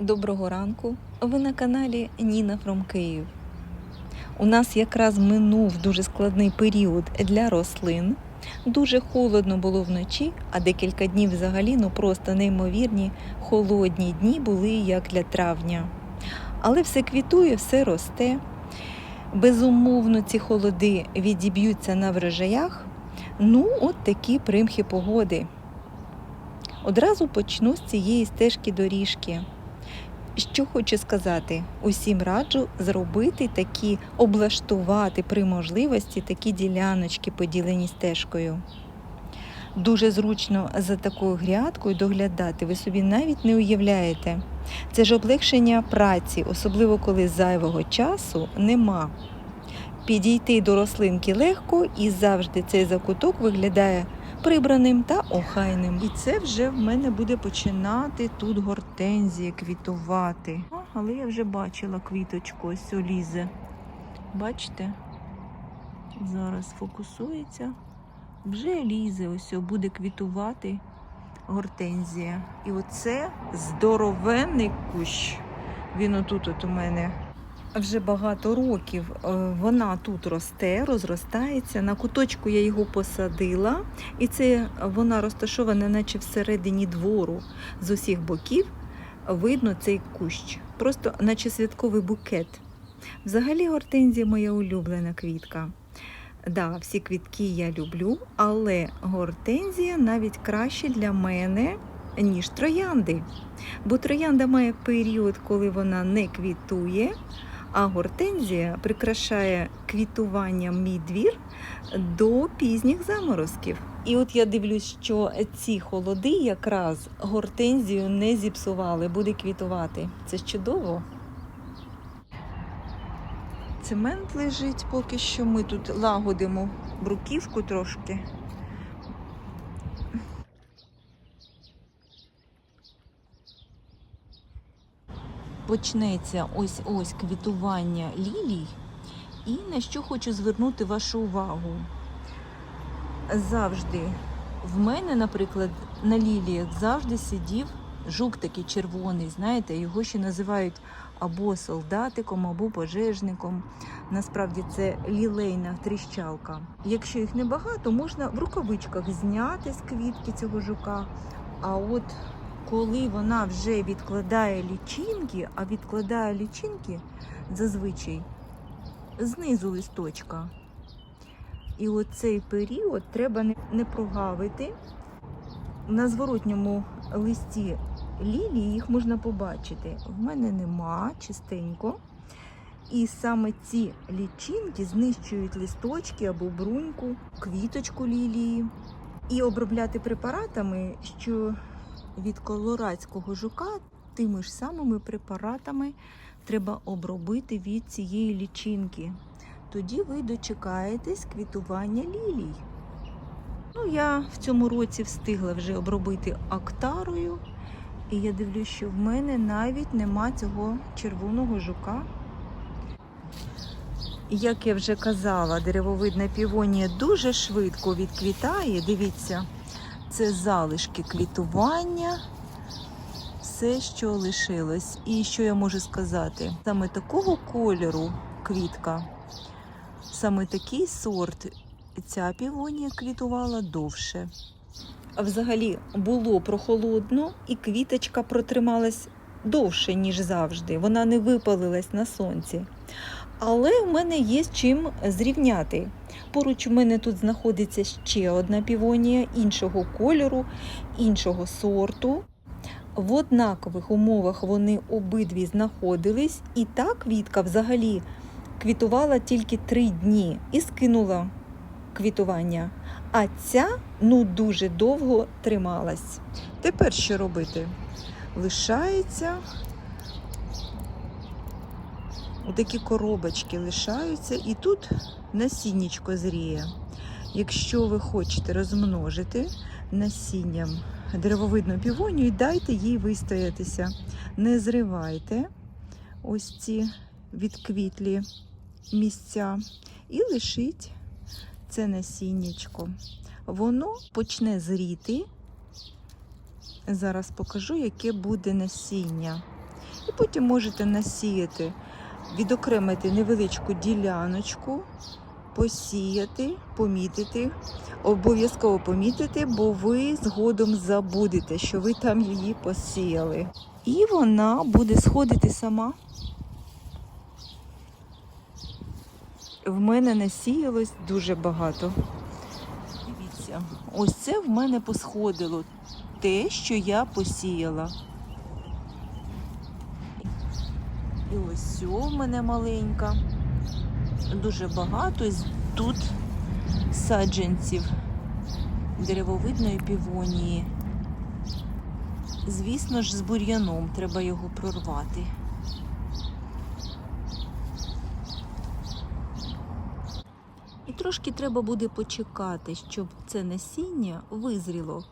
Доброго ранку. Ви на каналі Ніна From Київ. У нас якраз минув дуже складний період для рослин. Дуже холодно було вночі, а декілька днів взагалі ну просто неймовірні холодні дні були як для травня. Але все квітує, все росте. Безумовно, ці холоди відіб'ються на врожаях. Ну, от такі примхи погоди. Одразу почну з цієї стежки доріжки. Що хочу сказати, усім раджу зробити такі, облаштувати при можливості такі діляночки, поділені стежкою. Дуже зручно за такою грядкою доглядати, ви собі навіть не уявляєте. Це ж облегшення праці, особливо коли зайвого часу нема. Підійти до рослинки легко і завжди цей закуток виглядає прибраним та охайним. І це вже в мене буде починати тут гортензія квітувати. О, але я вже бачила квіточку, ось о, лізе. Бачите? Зараз фокусується. Вже лізе, ось буде квітувати гортензія. І оце здоровенний кущ. Він отут от у мене вже багато років е, вона тут росте, розростається. На куточку я його посадила, і це вона розташована, наче всередині двору з усіх боків. Видно цей кущ, просто наче святковий букет. Взагалі, гортензія моя улюблена квітка. Да, всі квітки я люблю, але гортензія навіть краще для мене, ніж троянди. Бо троянда має період, коли вона не квітує, а гортензія прикрашає квітуванням мій двір до пізніх заморозків. І от я дивлюсь, що ці холоди якраз гортензію не зіпсували, буде квітувати. Це ж чудово. Цемент лежить поки що. Ми тут лагодимо бруківку трошки. Почнеться ось ось квітування лілій. І на що хочу звернути вашу увагу. Завжди в мене, наприклад, на ліліях завжди сидів жук такий червоний, знаєте, його ще називають або солдатиком, або пожежником. Насправді це лілейна тріщалка. Якщо їх небагато, можна в рукавичках зняти з квітки цього жука. А от коли вона вже відкладає лічинки, а відкладає лічинки зазвичай знизу листочка. І оцей період треба не- прогавити. На зворотньому листі лілії їх можна побачити. В мене нема чистенько. І саме ці лічинки знищують листочки або бруньку, квіточку лілії. І обробляти препаратами, що від колорадського жука, тими ж самими препаратами треба обробити від цієї лічинки. Тоді ви дочекаєтесь квітування лілій. Ну, я в цьому році встигла вже обробити актарою. І я дивлюсь, що в мене навіть нема цього червоного жука. Як я вже казала, деревовидна півонія дуже швидко відквітає. Дивіться, це залишки квітування, все, що лишилось. І що я можу сказати? Саме такого кольору квітка, саме такий сорт, ця півонія квітувала довше. А взагалі було прохолодно, і квіточка протрималась довше, ніж завжди. Вона не випалилась на сонці. Але в мене є з чим зрівняти. Поруч у мене тут знаходиться ще одна півонія іншого кольору, іншого сорту. В однакових умовах вони обидві знаходились, і та квітка взагалі квітувала тільки три дні і скинула квітування. А ця ну дуже довго трималась. Тепер що робити? Лишається Отакі коробочки лишаються, і тут насіннячко зріє. Якщо ви хочете розмножити насінням деревовидну півонію, дайте їй вистоятися. Не зривайте ось ці відквітлі місця і лишіть це насіннячко. Воно почне зріти. Зараз покажу, яке буде насіння. І потім можете насіяти, відокремити невеличку діляночку, посіяти, помітити. Обов'язково помітити, бо ви згодом забудете, що ви там її посіяли. І вона буде сходити сама. В мене насіялось дуже багато. Дивіться, ось це в мене посходило те, що я посіяла. І ось в мене маленька. Дуже багато тут саджанців деревовидної півонії. Звісно ж, з бур'яном треба його прорвати. І трошки треба буде почекати, щоб це насіння визріло.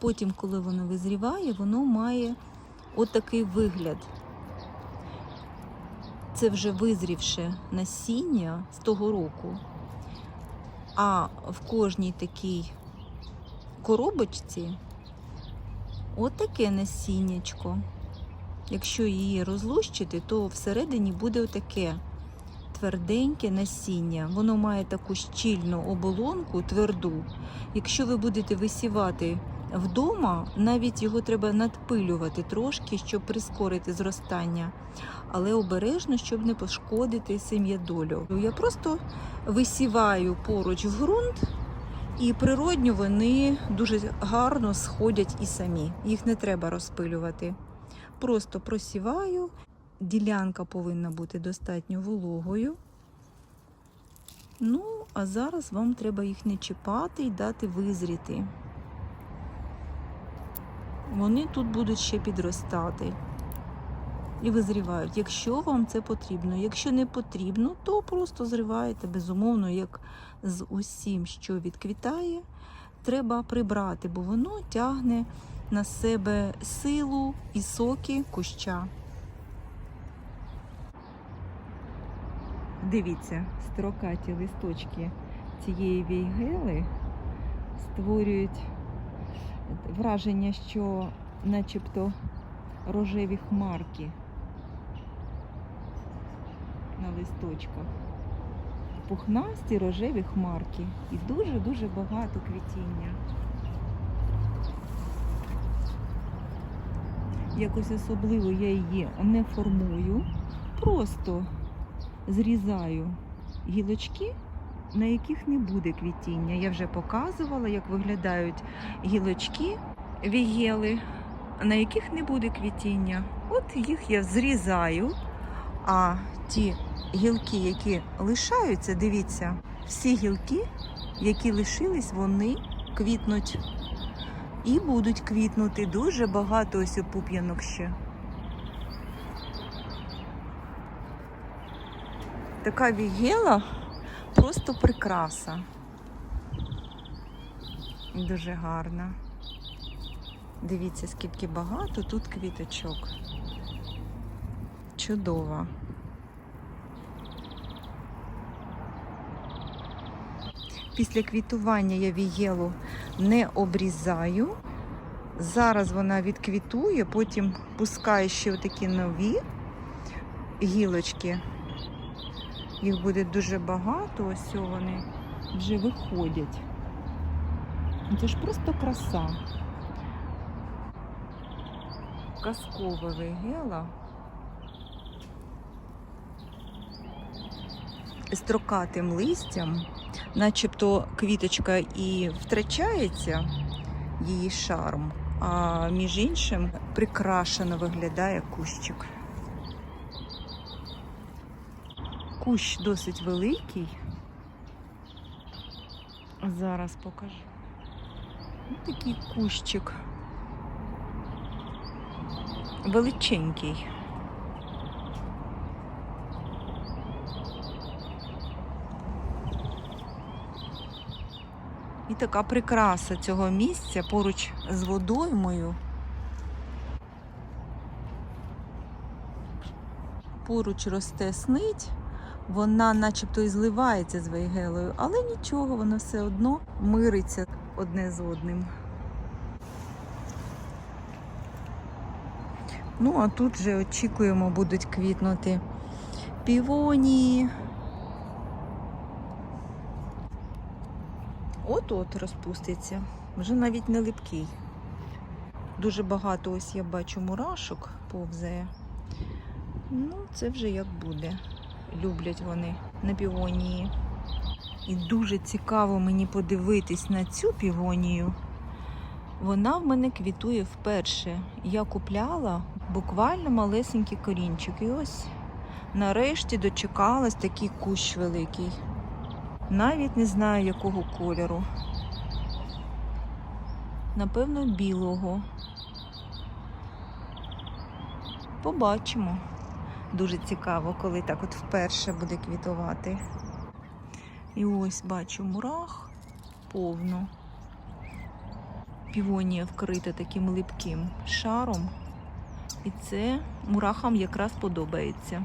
Потім, коли воно визріває, воно має отакий вигляд. Це вже визрівше насіння з того року. А в кожній такій коробочці отаке насіннячко. Якщо її розлущити, то всередині буде отаке тверденьке насіння. Воно має таку щільну оболонку, тверду. Якщо ви будете висівати вдома, навіть його треба надпилювати трошки, щоб прискорити зростання, але обережно, щоб не пошкодити сем'ядолю. Я просто висіваю поруч в ґрунт. І природньо вони дуже гарно сходять і самі. Їх не треба розпилювати. Просто просіваю. Ділянка повинна бути достатньо вологою. Ну, а зараз вам треба їх не чіпати і дати визріти. Вони тут будуть ще підростати і визрівають, якщо вам це потрібно. Якщо не потрібно, то просто зриваєте, безумовно, як з усім, що відквітає, треба прибрати, бо воно тягне на себе силу і соки куща. Дивіться, строкаті листочки цієї вейгели створюють враження, що начебто рожеві хмарки на листочках. Пухнасті рожеві хмарки і дуже-дуже багато квітіння. Якось особливо я її не формую, просто зрізаю гілочки, на яких не буде квітіння. Я вже показувала, як виглядають гілочки вігели, на яких не буде квітіння. От їх я зрізаю, а ті гілки, які лишаються, дивіться, всі гілки, які лишились, вони квітнуть. І будуть квітнути дуже багато ось опуп'янок ще. Така вігела просто прикраса. Дуже гарна. Дивіться, скільки багато тут квіточок. Чудова. Після квітування я вігелу не обрізаю. Зараз вона відквітує, потім пускаю ще такі нові гілочки. Їх буде дуже багато, ось вони вже виходять. Це ж просто краса. Казкова вигела. Строкатим листям, начебто квіточка і втрачається її шарм, а між іншим прикрашено виглядає кущик. Кущ досить великий. Зараз покажу. Ось такий кущик. Величенький. І така прикраса цього місця поруч з водоймою. Поруч росте снить, вона начебто і зливається з вейгелою, але нічого, воно все одно мириться одне з одним. Ну, а тут вже очікуємо, будуть квітнути півонії. От-от розпуститься. Вже навіть не липкий. Дуже багато ось я бачу мурашок повзає. Ну, це вже як буде. Люблять вони на півонії. І дуже цікаво мені подивитись на цю півонію. Вона в мене квітує вперше. Я купляла буквально малесенький корінчик. І ось нарешті дочекалась такий кущ великий. Навіть не знаю якого кольору. Напевно, білого. Побачимо. Дуже цікаво, коли так от вперше буде квітувати. І ось бачу мурах повно. Півонія вкрита таким липким шаром. І це мурахам якраз подобається.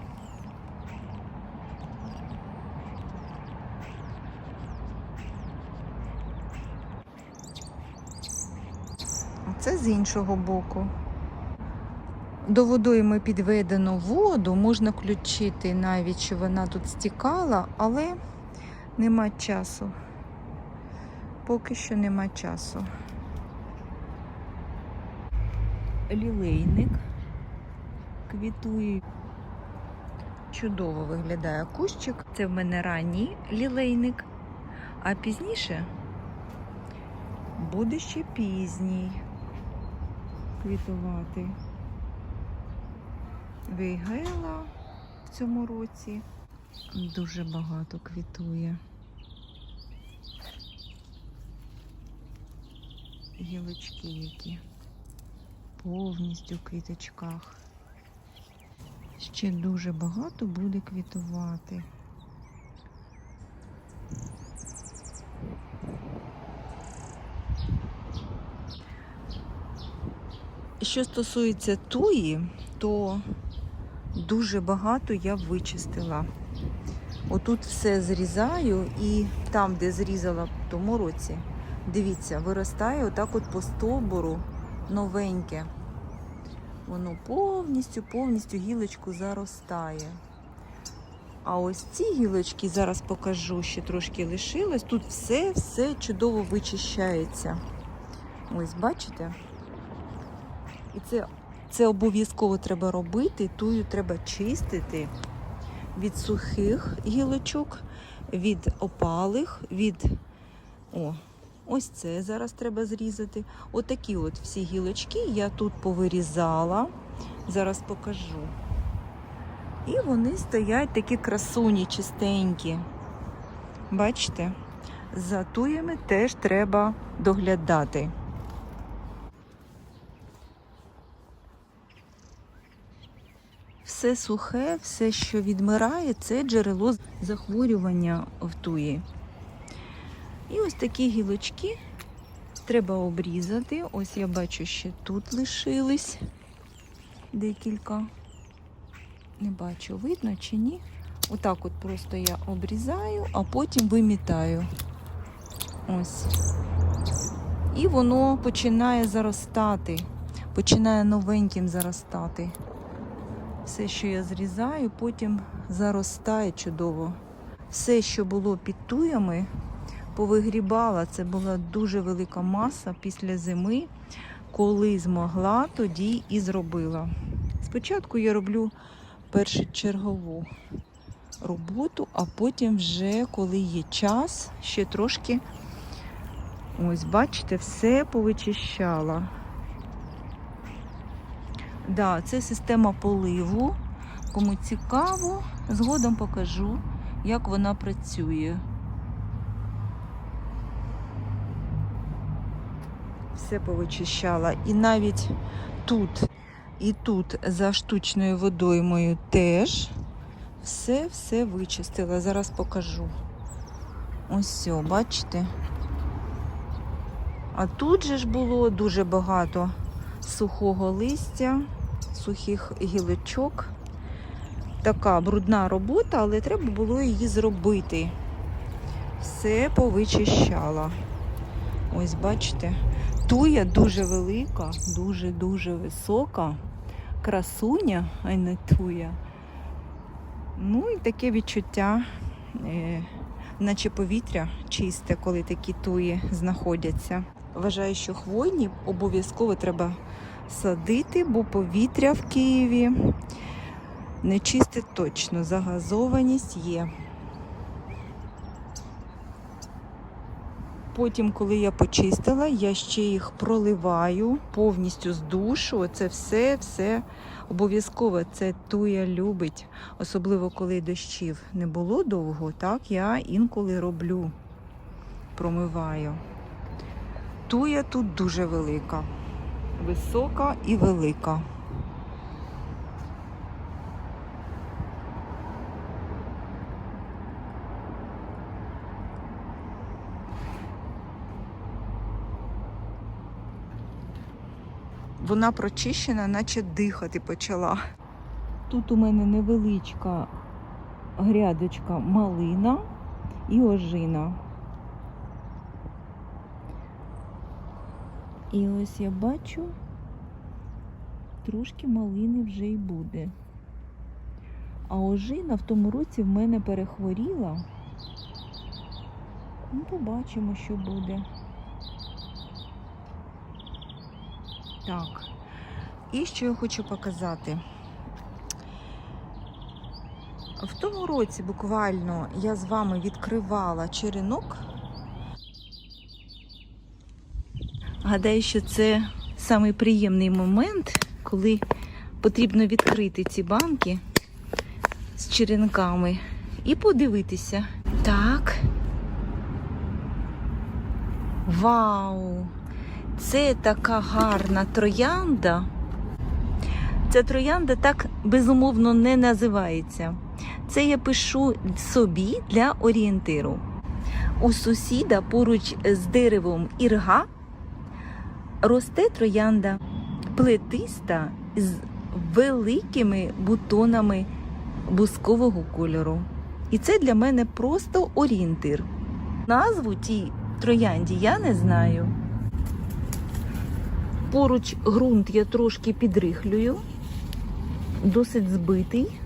А це з іншого боку. До водойми підведено воду, можна включити навіть, що вона тут стікала, але нема часу. Поки що нема часу. Лілейник квітує. Чудово виглядає кущик. Це в мене ранній лілейник, а пізніше буде ще пізній квітувати. Вейгела в цьому році дуже багато квітує. Гілочки які повністю в квіточках. Ще дуже багато буде квітувати. Що стосується туї, то дуже багато я вичистила. Отут все зрізаю і там, де зрізала в тому році, дивіться, виростає отак от по стовбуру новеньке. Воно повністю, повністю гілочку заростає. А ось ці гілочки, зараз покажу, ще трошки лишилось. Тут все, все чудово вичищається. Ось, бачите? І це, це обов'язково треба робити. Тую треба чистити від сухих гілочок, від опалих, від. О, ось це зараз треба зрізати. Отакі от всі гілочки я тут повирізала. Зараз покажу. І вони стоять такі красуні, чистенькі. Бачите? За туями теж треба доглядати. Все сухе, все, що відмирає, це джерело захворювання в туї. І ось такі гілочки треба обрізати. Ось я бачу, ще тут лишились декілька. Не бачу, видно чи ні. Отак от просто я обрізаю, а потім вимітаю. Ось. І воно починає заростати, починає новеньким заростати. Все, що я зрізаю, потім заростає чудово. Все, що було під туями, повигрібала. Це була дуже велика маса після зими. Коли змогла, тоді і зробила. Спочатку я роблю першочергову роботу, а потім вже, коли є час, ще трошки, ось, бачите, все повичищала. Да, це система поливу. Кому цікаво, згодом покажу, як вона працює. Все повичищала. І навіть тут, і тут за штучною водоймою теж все-все вичистила. Зараз покажу. Ось все, бачите? А тут же ж було дуже багато сухого листя, сухих гілочок. Така брудна робота, але треба було її зробити. Все повичищала. Ось, бачите, туя дуже велика, дуже-дуже висока. красуня, а не туя. Ну і таке відчуття, е, наче повітря чисте, коли такі туї знаходяться. Вважаю, що хвойні обов'язково треба садити, бо повітря в Києві не чисте точно, загазованість є. Потім, коли я почистила, я ще їх проливаю повністю з душу. Оце все, все обов'язково це туя любить. Особливо коли дощів не було довго, так я інколи роблю, промиваю. Туя тут дуже велика, висока і велика. Вона прочищена, наче дихати почала. Тут у мене невеличка грядочка малина і ожина. І ось я бачу, трошки малини вже й буде. А ожина в тому році в мене перехворіла. Ну, побачимо, що буде. Так. І що я хочу показати. В тому році буквально я з вами відкривала черенок. Гадаю, що це самий приємний момент, коли потрібно відкрити ці банки з черенками і подивитися. Так. Вау! Це така гарна троянда. Ця троянда так безумовно не називається. Це я пишу собі для орієнтиру. У сусіда поруч з деревом ірга росте троянда плетиста з великими бутонами бускового кольору. І це для мене просто орієнтир. Назву тій троянді я не знаю. Поруч ґрунт я трошки підрихлюю, досить збитий.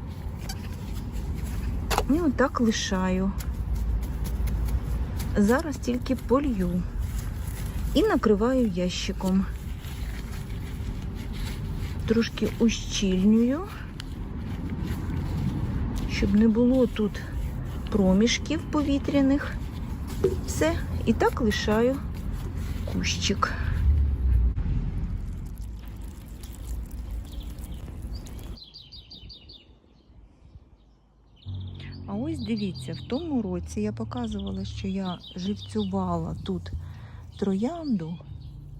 І отак лишаю. Зараз тільки полью і накриваю ящиком. Трошки ущільнюю, щоб не було тут проміжків повітряних. Все, і так лишаю кущик. А ось дивіться, в тому році я показувала, що я живцювала тут троянду,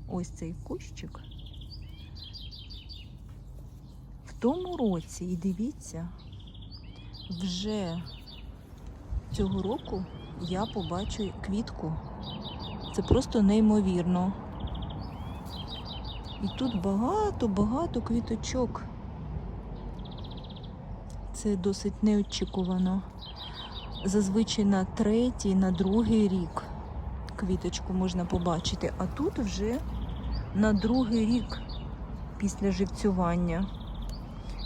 ось цей кущик. В тому році, і дивіться, вже цього року я побачу квітку. Це просто неймовірно. І тут багато-багато квіточок. Це досить неочікувано. Зазвичай на третій, на другий рік квіточку можна побачити, а тут вже на другий рік після живцювання.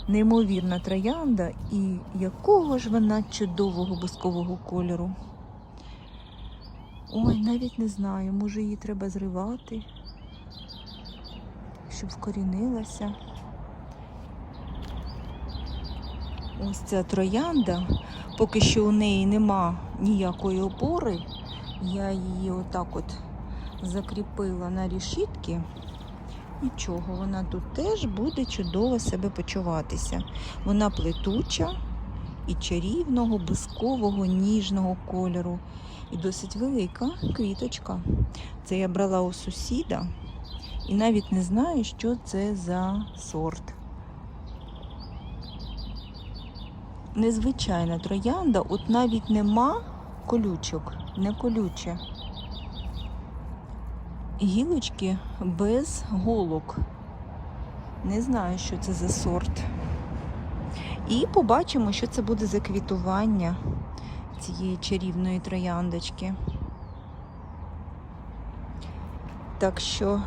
Неймовірна троянда і якого ж вона чудового бускового кольору. Ой, навіть не знаю, може її треба зривати, щоб вкорінилася. Ось ця троянда, поки що у неї нема ніякої опори. Я її отак от закріпила на рішітки. Нічого, вона тут теж буде чудово себе почуватися. Вона плетуча і чарівного, бускового, ніжного кольору. І досить велика квіточка. Це я брала у сусіда і навіть не знаю, що це за сорт. Незвичайна троянда, от навіть нема колючок, не колюче. Гілочки без голок. Не знаю, що це за сорт. І побачимо, що це буде за квітування цієї чарівної трояндочки. Так що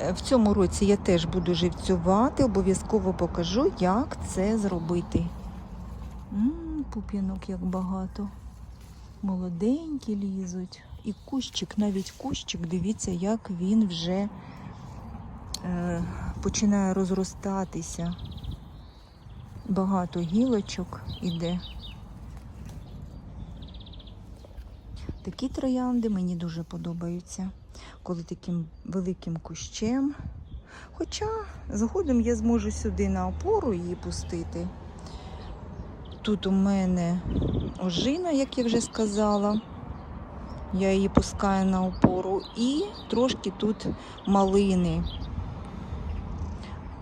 Е, В цьому році я теж буду живцювати, обов'язково покажу, як це зробити. М, пуп'янок як багато. Молоденькі лізуть. І кущик, навіть кущик, дивіться, як він вже е, починає розростатися. Багато гілочок іде. Такі троянди мені дуже подобаються, коли таким великим кущем. Хоча згодом я зможу сюди на опору її пустити. Тут у мене ожина, як я вже сказала. Я її пускаю на опору. І трошки тут малини.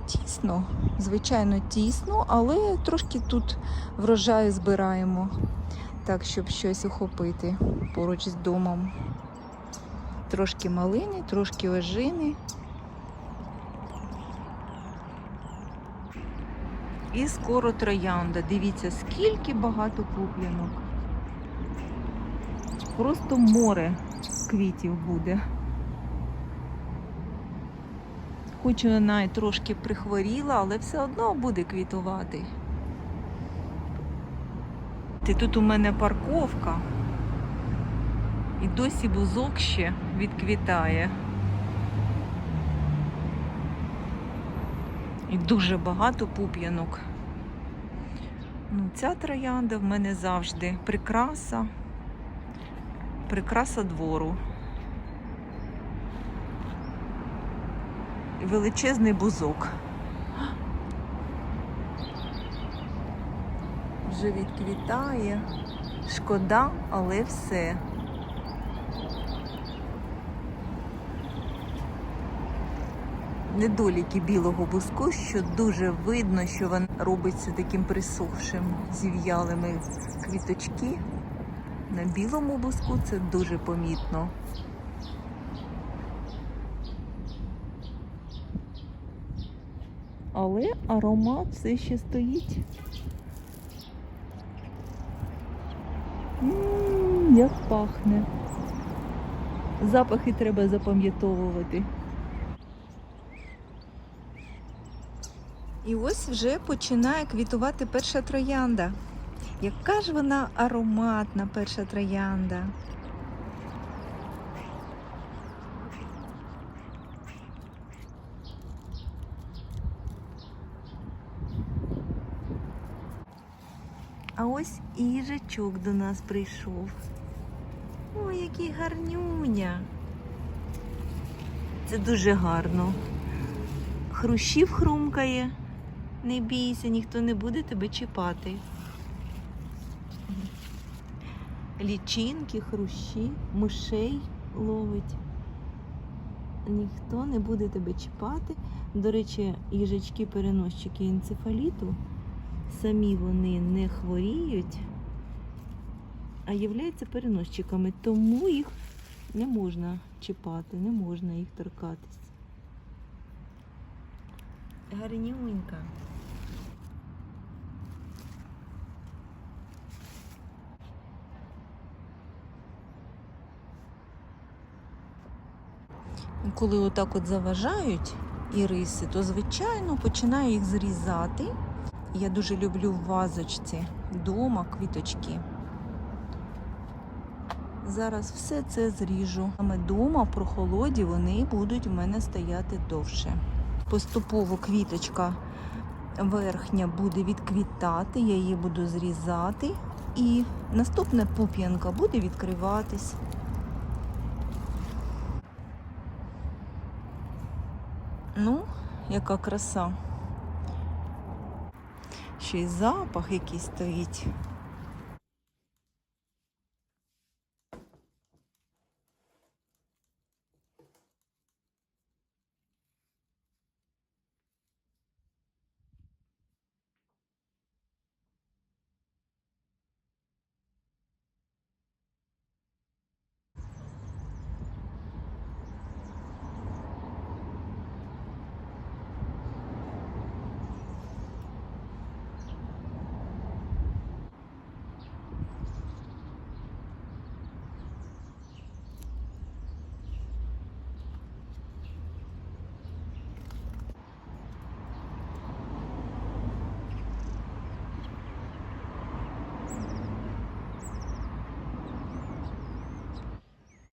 Тісно, звичайно, тісно, але трошки тут врожаю збираємо. Так, щоб щось охопити поруч з домом. Трошки малини, трошки ожини. І скоро троянда. Дивіться, скільки багато куплянок. Просто море квітів буде. Хоч вона і трошки прихворіла, але все одно буде квітувати. Ти тут у мене парковка. І досі бузок ще відквітає. І дуже багато пуп'янок. Ну, ця троянда в мене завжди прикраса, прикраса двору. Величезний бузок. Вже відквітає. Шкода, але все. Недоліки білого буску, що дуже видно, що він робиться таким присохшим, зів'ялими квіточки. На білому буску це дуже помітно. Але аромат все ще стоїть. М, Як пахне. Запахи треба запам'ятовувати. І ось вже починає квітувати перша троянда. Яка ж вона ароматна перша троянда. А ось і до нас прийшов. Ой, який гарнюня. Це дуже гарно. Хрущів хрумкає. Не бійся, ніхто не буде тебе чіпати. Лічинки, хрущі, мишей ловить. Ніхто не буде тебе чіпати. До речі, їжачки-переносчики енцефаліту, самі вони не хворіють, а являються переносчиками, тому їх не можна чіпати, не можна їх торкатись. Гарнюнька. Коли отак от заважають іриси, то звичайно починаю їх зрізати. Я дуже люблю в вазочці дома квіточки. Зараз все це зріжу. Саме дома в прохолоді вони будуть в мене стояти довше. Поступово квіточка верхня буде відквітати, я її буду зрізати. І наступна пуп'янка буде відкриватись. Ну, яка краса. Ще й запах якийсь стоїть.